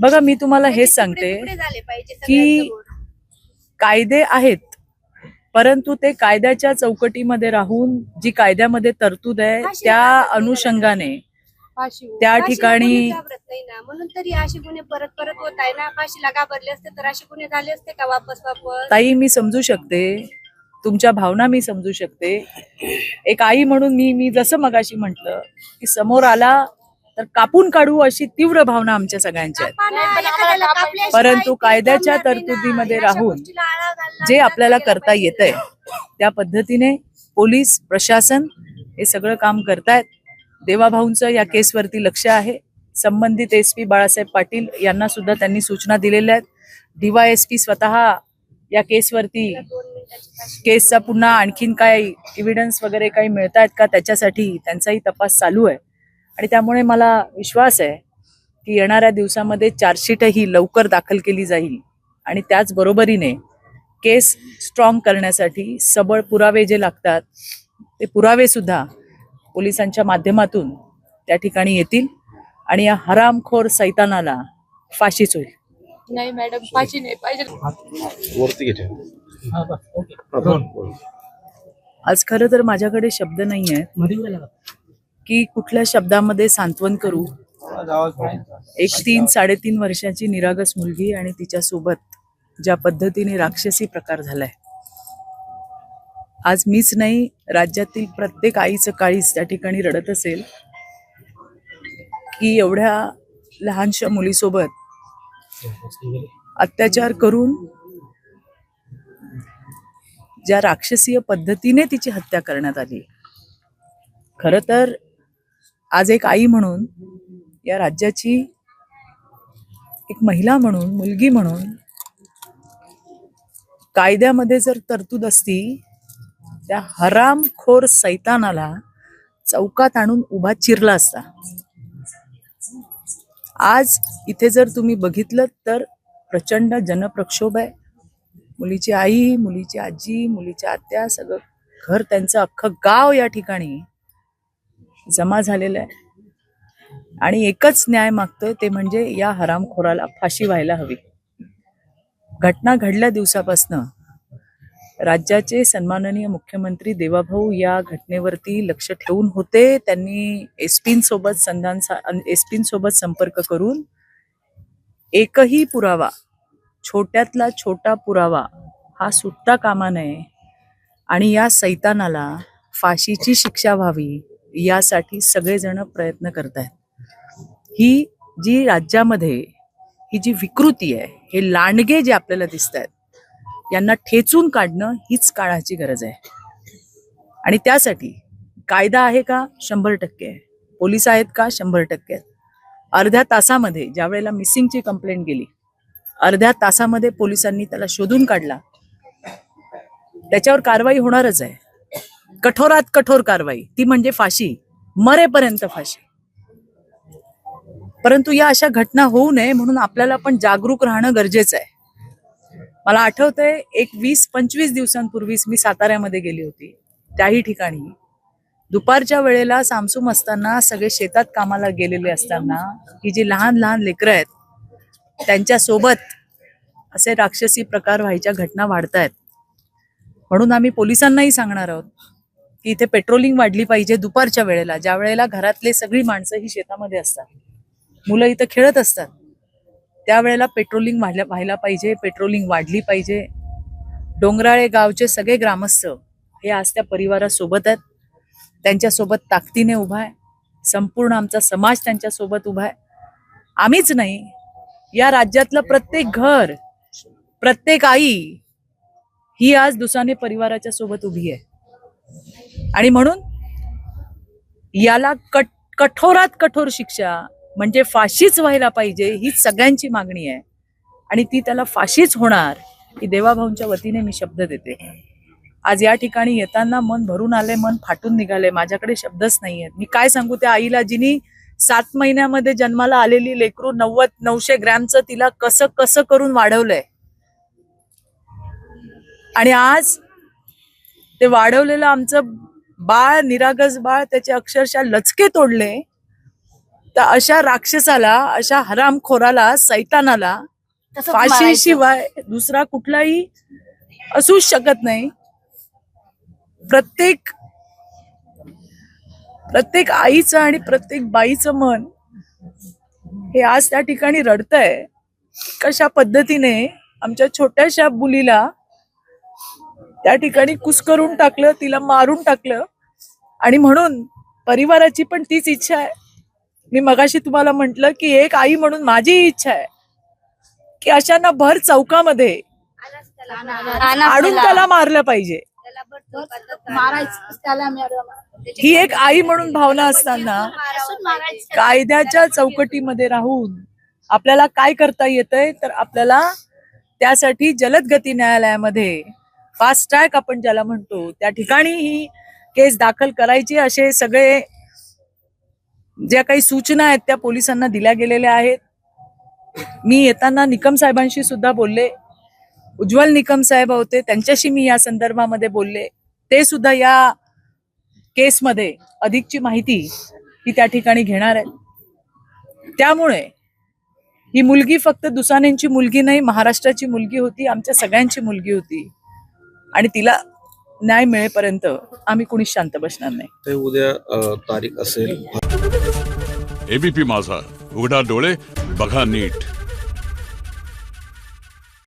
बघा मी तुम्हाला हेच सांगते पुढे झाले पाहिजे की. कायदे आहेत परंतु ते कायद्याच्या चौकटीमध्ये राहून जी कायद्यामध्ये तरतूद आहे त्या अनुषंगाने. त्या ठिकाणी म्हणून तरी असे गुन्हे परत परत होत आहे ना. फाशीला घाबरले असते तर असे गुन्हे झाले असते का वापस वापस? ताई मी समजू शकते. तुमच्या भावना मी समजू शकते. एक आई म्हणून मी मी जसं मगाशी म्हंटल की समोर आला तर कापून काढू अशी तीव्र भावना आमच्या कापल्याशिवाय परंतु कायद्याच्या. तरतुदीमध्ये राहून जे आपल्याला करता. येतंय त्या पद्धतीने पोलीस प्रशासन हे सगळं काम करतायत देवाभाऊंचं या केसवरती लक्ष आहे संबंधित एस पी बाळासाहेब पाटील यांना सुद्धा त्यांनी सूचना दिलेल्या आहेत डीवायएसपी स्वतः या केसवरती. केसचा पुन्हा आणखीन काय एव्हिडन्स वगैरे काही मिळत आहेत का त्याच्यासाठी त्यांचाही तपास चालू आहे आणि त्यामुळे मला विश्वास आहे की येणाऱ्या दिवसामध्ये चार्जशीटही लवकर दाखल केली जाईल. आणि त्याच बरोबरीने केस स्ट्रॉंग करण्यासाठी सबळ पुरावे जे लागतात ते पुरावे सुद्धा पोलिसांच्या माध्यमातून त्या ठिकाणी येतील आणि या हरामखोर सैतानाला फाशीच होईल. नाही मॅडम फाशी नाही पाहिजे. आज खरं तर माझ्याकडे शब्द नाही आहेत की कुठल्या शब्दामध्ये सांत्वन करू? एक तीन साडेतीन वर्षाची निरागस मुलगी आणि तिच्यासोबत ज्या पद्धतीने राक्षसी प्रकार झालाय. आज मीच नाही राज्यातील प्रत्येक आईचं काळीच त्या ठिकाणी रडत असेल की एवढ्या लहानशा मुलीसोबत अत्याचार करून ज्या राक्षसीय पद्धतीने तिची हत्या करण्यात आली. खर तर आज एक आई म्हणून या राज्याची एक महिला म्हणून मुलगी म्हणून कायद्यामध्ये जर तरतूद असती त्या हरामखोर सैतानाला चौकात आणून उभा चिरला असता. आज इथे जर तुम्ही बघितलं तर प्रचंड जनप्रक्षोभ आहे. मुलीची आई मुलीची आजी मुलीच्या आत्या सगळं घर त्यांचं अख्खं गाव या ठिकाणी जमा झालेलं आहे. आणि एकच न्याय मागतोय ते म्हणजे या हरामखोराला फाशी व्हायला हवी. घटना घडल्या दिवसापासनं राज्याचे सन्माननीय मुख्यमंत्री देवाभाऊ या घटनेवरती लक्ष ठेवून होते. त्यांनी एसपींसोबत संधान एसपींसोबत संपर्क करून एकही पुरावा छोट्यातला छोटा पुरावा हा सुटता कामा नये. आणि या सैतानाला फाशीची शिक्षा व्हावी. यासाठी सगळेजण प्रयत्न करत आहेत ही जी राज्यामध्ये ही जी विकृती आहे हे लांडगे जे आपल्याला दिसत आहेत यांना ठेचून काढणं हीच काळाची गरज आहे. आणि त्यासाठी कायदा आहे का? शंभर टक्के आहे. पोलीस आहेत का? शंभर टक्के आहेत. अर्ध्या तासामध्ये ज्या वेळेला मिसिंगची कंप्लेंट गेली अर्ध्या तासामध्ये पोलिसांनी त्याला शोधून काढला त्याच्यावर कारवाई होणारच आहे. कठोरात कठोर कारवाई. ती म्हणजे फाशी. मरेपर्यंत फाशी. परंतु या अशा घटना होऊ नये म्हणून आपल्याला पण जागरूक राहणं गरजेचं आहे. मला आठवतंय एक वीस पंचवीस दिवसांपूर्वीच मी साताऱ्यामध्ये गेली होती. त्याही ठिकाणी. दुपारच्या वेळेला सामसूम असताना सगळे शेतात कामाला गेलेले असताना ही जी लहान लहान लेकरं आहेत त्यांच्यासोबत असे राक्षसी प्रकार व्हायच्या घटना वाढतायत. म्हणून आम्ही पोलिसांनाही सांगणार आहोत की इथे पेट्रोलिंग वाढली पाहिजे दुपारच्या वेळेला ज्या वेळेला घरातले सगळी माणसं ही शेतामध्ये असतात. मुलं इथं खेळत असतात. त्यावेळेला पेट्रोलिंग व्हायला व्हायला पाहिजे पेट्रोलिंग वाढली पाहिजे. डोंगराळे गावचे सगळे ग्रामस्थ हे आज त्या परिवारासोबत आहेत. त्यांच्यासोबत ताकदीने उभा आहे. संपूर्ण आमचा समाज त्यांच्यासोबत उभा आहे. आम्हीच नाही. या राज्यातलं प्रत्येक घर प्रत्येक आई ही आज दुसाने परिवाराच्या सोबत उभी आहे. आणि म्हणून याला कट कठोरात कठोर शिक्षा म्हणजे फाशीच व्हायला पाहिजे ही सगळ्यांची मागणी आहे. आणि ती त्याला फाशीच होणार ही देवाभाऊंच्या वतीने मी शब्द देते. आज या ठिकाणी येताना मन भरून आले मन फाटून निघाले माझ्याकडे शब्दच नाही आहेत मी काय सांगू त्या आईला जिनी सात महिन्यामध्ये जन्माला आलेली लेकरू नव्वद नऊशे ग्रॅमचं तिला कसं कसं करून वाढवलंय? आणि आज ते वाढवलेलं आमचं बाळ निरागस बाळ त्याचे अक्षरशः लचके तोडले. तर अशा राक्षसाला अशा हरामखोराला सैतानाला मारायचं. फाशीशिवाय दुसरा कुठलाही असूच शकत नाही. प्रत्येक प्रत्येक आईचं आणि प्रत्येक बाईचं मन हे आज त्या ठिकाणी रडतंय. कशा पद्धतीने आमच्या छोट्याशा मुलीला त्या ठिकाणी कुस्करून टाकलं तिला मारून टाकलं आणि म्हणून परिवाराची पण तीच इच्छा आहे मी मगाशी तुम्हाला म्हंटल की एक आई म्हणून माझी इच्छा आहे की अशांना भर चौकामध्ये त्याला आणून त्याला. मारलं पाहिजे ही एक आई म्हणून भावना असताना कायद्याच्या चौकटीमध्ये राहून आपल्याला काय करता येतंय तर आपल्याला त्यासाठी जलद गती न्यायालयामध्ये फास्ट ट्रॅक आपण ज्याला म्हणतो त्या ठिकाणी ही केस दाखल करायची असे सगळे ज्या काही सूचना आहेत त्या पोलिसांना दिल्या गेलेल्या आहेत. मी येताना निकम साहेबांशी सुद्धा बोलले. उज्ज्वल निकम साहेब होते त्यांच्याशी मी या संदर्भामध्ये बोलले. ते सुद्धा या केसमध्ये अधिकची माहिती ही त्या ठिकाणी घेणार आहे त्यामुळे ही मुलगी फक्त दुसानेंची मुलगी नाही महाराष्ट्राची मुलगी होती आमच्या सगळ्यांची मुलगी होती. आणि तिला न्याय मिळेपर्यंत आम्ही कुणीच शांत बसणार नाही. ते उद्या तारीख असेल. एबीपी माझा. उघडा डोळे बघा नीट.